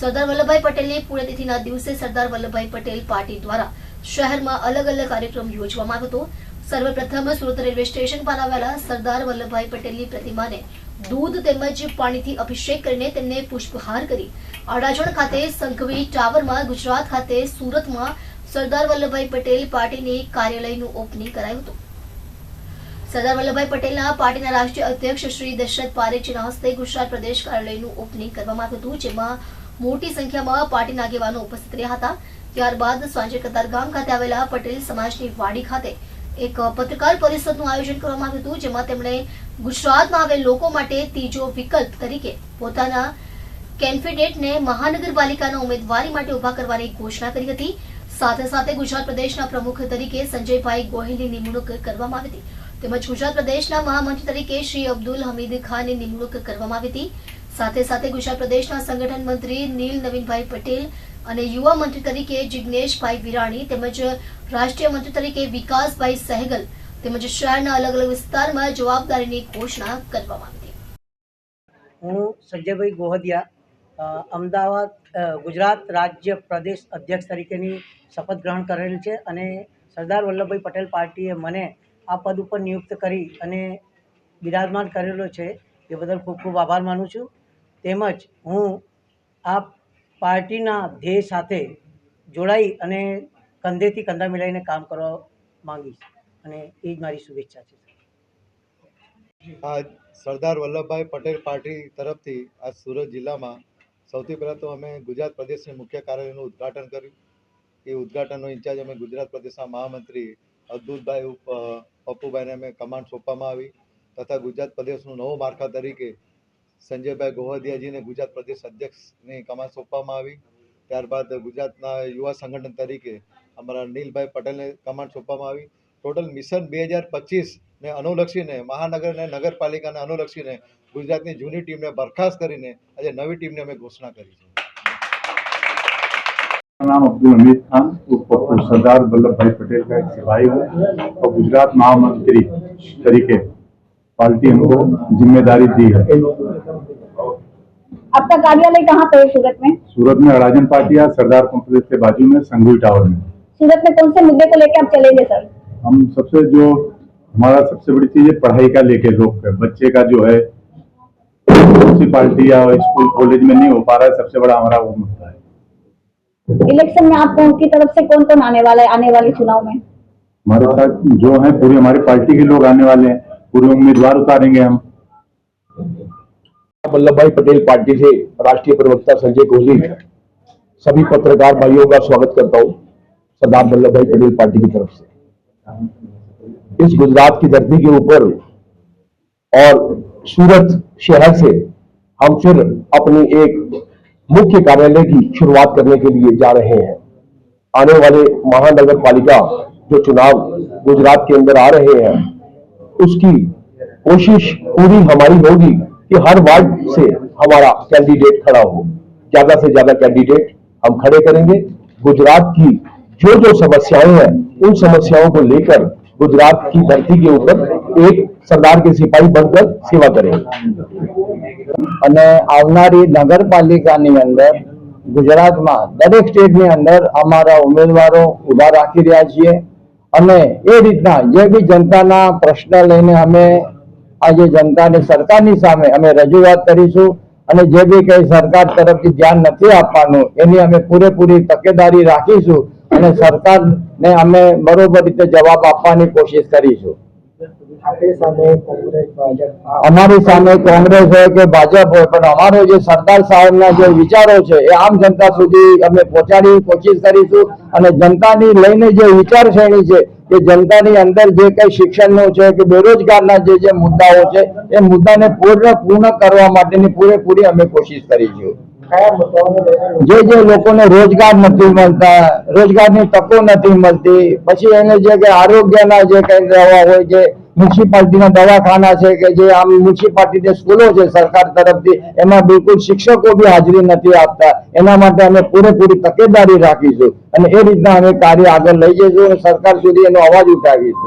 સરદાર વલ્લભભાઈ પટેલની પુણ્યતિથિના દિવસે સરદાર વલ્લભભાઈ પટેલ પાર્ટી દ્વારા શહેરમાં અલગ અલગ કાર્યક્રમ યોજવામાં આવ્યો સર્વપ્રથમ સુરત રેલવે સ્ટેશન પર આવેલા સરદાર વલ્લભભાઈ પટેલની પ્રતિમાને દૂધ તેમજ પાણીથી અભિષેક કરીને તેમને પુષ્પહાર કરી અડાજણ ખાતે સંઘવી ટાવરમાં ગુજરાત ખાતે સુરતમાં સરદાર વલ્લભભાઈ પટેલ પાર્ટીની કાર્યાલયનું ઓપનિંગ કરાયું હતું. સરદાર વલ્લભભાઈ પટેલના પાર્ટીના રાષ્ટ્રીય અધ્યક્ષ શ્રી દશરથ પારેખજીના હસ્તે ગુજરાત પ્રદેશ કાર્યાલયનું ઓપનિંગ કરવામાં આવ્યું હતું, જેમાં મોટી સંખ્યામાં પાર્ટીના આગેવાનો ઉપસ્થિત રહ્યા હતા. ત્યારબાદ સાંજે કતારગામ ખાતે આવેલા પટેલ સમાજની વાડી ખાતે એક પત્રકાર પરિષદનું આયોજન કરવામાં આવ્યું હતું, જેમાં તેમણે ગુજરાતમાં આવેલ લોકો માટે ત્રીજો વિકલ્પ તરીકે પોતાના કેન્ડિડેટને મહાનગરપાલિકાના ઉમેદવારી માટે ઊભા કરવાની ઘોષણા કરી હતી. સાથે સાથે ગુજરાત પ્રદેશના પ્રમુખ તરીકે સંજયભાઈ ગોહિલની નિમણૂક કરવામાં આવી હતી. તેમજ ગુજરાત પ્રદેશના મહામંત્રી તરીકે શ્રી અબ્દુલ હમીદ ખાનની નિમણૂક કરવામાં આવી હતી. સાથે સાથે ગુજરાત પ્રદેશના સંગઠન મંત્રી નીલ નવીનભાઈ પટેલ અને યુવા મંત્રી તરીકે જિજ્ઞેશભાઈ વિરાણી તેમજ રાષ્ટ્રીય મંત્રી તરીકે વિકાસભાઈ સહેગલ તેમજ શહેરના અલગ અલગ વિસ્તારમાં જવાબદારીની ઘોષણા કરવામાં આવી હું સંજયભાઈ ગોહદિયા અમદાવાદ ગુજરાત રાજ્ય પ્રદેશ અધ્યક્ષ તરીકેની શપથ ગ્રહણ કરેલ છે અને સરદાર વલ્લભભાઈ પટેલ પાર્ટીએ મને આ પદ ઉપર નિયુક્ત કરી અને બિરાજમાન કરેલો છે. એ બદલ ખૂબ ખૂબ આભાર માનું છું. તેમજ હું આ પાર્ટીના ધ્યેય સાથે જોડાઈ અને કંધેથી કંધા મિલાઈને કામ કરવા માંગીશ. અને એ જ મારી શુભેચ્છા છે આજ સરદાર વલ્લભભાઈ પટેલ પાર્ટી તરફથી આ સુરત જિલ્લામાં સૌથી પહેલાં તો અમે ગુજરાત પ્રદેશની મુખ્ય કાર્યાલયનું ઉદ્ઘાટન કર્યું. એ ઉદ્ઘાટનનો ઇન્ચાર્જ અમે ગુજરાત પ્રદેશના મહામંત્રી અબ્દુલભાઈ પપ્પુભાઈને અમે કમાન્ડ સોંપવામાં આવી તથા ગુજરાત પ્રદેશનું નવું માળખા તરીકે સંજયભાઈ ગોહદિયાજીને ગુજરાત પ્રદેશ અધ્યક્ષની કમાન સોંપવામાં આવી. ત્યારબાદ ગુજરાતના યુવા સંગઠન તરીકે અમારા નીલભાઈ પટેલને કમાન સોંપવામાં આવી. ટોટલ મિશન બે હજાર પચીસને અનુલક્ષીને મહાનગર નગરપાલિકાને અનુલક્ષીને ગુજરાતની જૂની ટીમને બરખાસ્ત કરીને આજે નવી ટીમને અમે ઘોષણા કરી છે. નામ અબ્દુલ હમીદ ખાન સરદાર વલ્લભભાઈ પટેલ સિવાય ગુજરાત મહામંત્રી તરીકે पार्टी हमको ज़िम्मेदारी दी है। आपका कार्यालय कहाँ पे है सूरत में? सूरत में अराजन पाटिया सरदार कॉम्प्लेक्स के बाजू में संघवी टावर में। सूरत में कौन से मुद्दे को लेकर आप चलेंगे सर? हम सबसे जो हमारा सबसे बड़ी चीज़ है पढ़ाई का लेके रोक पे बच्चे का जो है म्यूनसिपालिटी या स्कूल कॉलेज में नहीं हो पा रहा है सबसे बड़ा हमारा वो मुद्दा है। इलेक्शन में आप की तरफ़ से कौन कौन आने वाला है आने वाले चुनाव में? हमारे साथ जो है पूरी हमारी पार्टी के लोग आने वाले हैं। पूरे उम्मीदवार उतारेंगे हम। वल्लभ भाई पटेल पार्टी से राष्ट्रीय प्रवक्ता संजय कोहली सभी पत्रकार भाइयों का स्वागत करता हूँ सरदार वल्लभ भाई पटेल पार्टी की तरफ़ से। इस गुजरात की धरती के ऊपर और सूरत शहर से हम फिर अपनी एक मुख्य कार्यालय की शुरुआत करने के लिए जा रहे हैं। आने वाले महानगर पालिका जो चुनाव गुजरात के अंदर आ रहे हैं उसकी कोशिश पूरी हमारी होगी कि हर वार्ड से हमारा कैंडिडेट खड़ा हो ज्यादा से ज्यादा कैंडिडेट हम खड़े करेंगे गुजरात की जो जो समस्याएं हैं उन समस्याओं को लेकर गुजरात की धरती के ऊपर एक सरदार के सिपाही बनकर सेवा करेंगे અને આવનારી નગરપાલિકાની અંદર ગુજરાતમાં દરેક સ્ટેટની અંદર અમારા ઉમેદવારો ઉભા રાખી રહ્યા છીએ અને એ રીતના જે બી જનતાના પ્રશ્ન લઈને અમે આજે જનતાની સરકારની સામે અમે રજૂઆત કરીશું અને જે બી કઈ સરકાર તરફથી ધ્યાન નથી આપવાનું, એની અમે પૂરેપૂરી તકેદારી રાખીશું અને સરકારને અમે બરોબર રીતે જવાબ આપવાની કોશિશ કરીશું. અમારી સામે કોંગ્રેસ હોય કે ભાજપ હોય પણ અમારો જે સરદાર સાહેબના જે વિચારો છે એ આમ જનતા સુધી અમે પહોંચાડી કોશિશ કરીશું અને જનતાની લઈને જે વિચારશ્રેણી છે કે જનતાની અંદર જે કઈ શિક્ષણનું છે કે બેરોજગારના જે જે મુદ્દાઓ છે એ મુદ્દાને પૂર્ણ પૂર્ણ કરવા માટેની પૂરેપૂરી અમે કોશિશ કરીશું. જે જે લોકોને રોજગાર નથી મળતા રોજગારની તકો નથી મળતી પછી એને જે કે આરોગ્યના જે કઈ દવા હોય જે મ્યુનિસિપાલિટીના દવાખાના છે કે જે આમ મ્યુનિસિપાલિટી સ્કૂલો છે સરકાર તરફથી, એમાં બિલકુલ શિક્ષકો બી હાજરી નથી આપતા. એના માટે અમે પૂરેપૂરી તકેદારી રાખીશું અને એ રીતના અમે કાર્ય આગળ લઈ જઈશું અને સરકાર સુધી એનો અવાજ ઉઠાવીશું.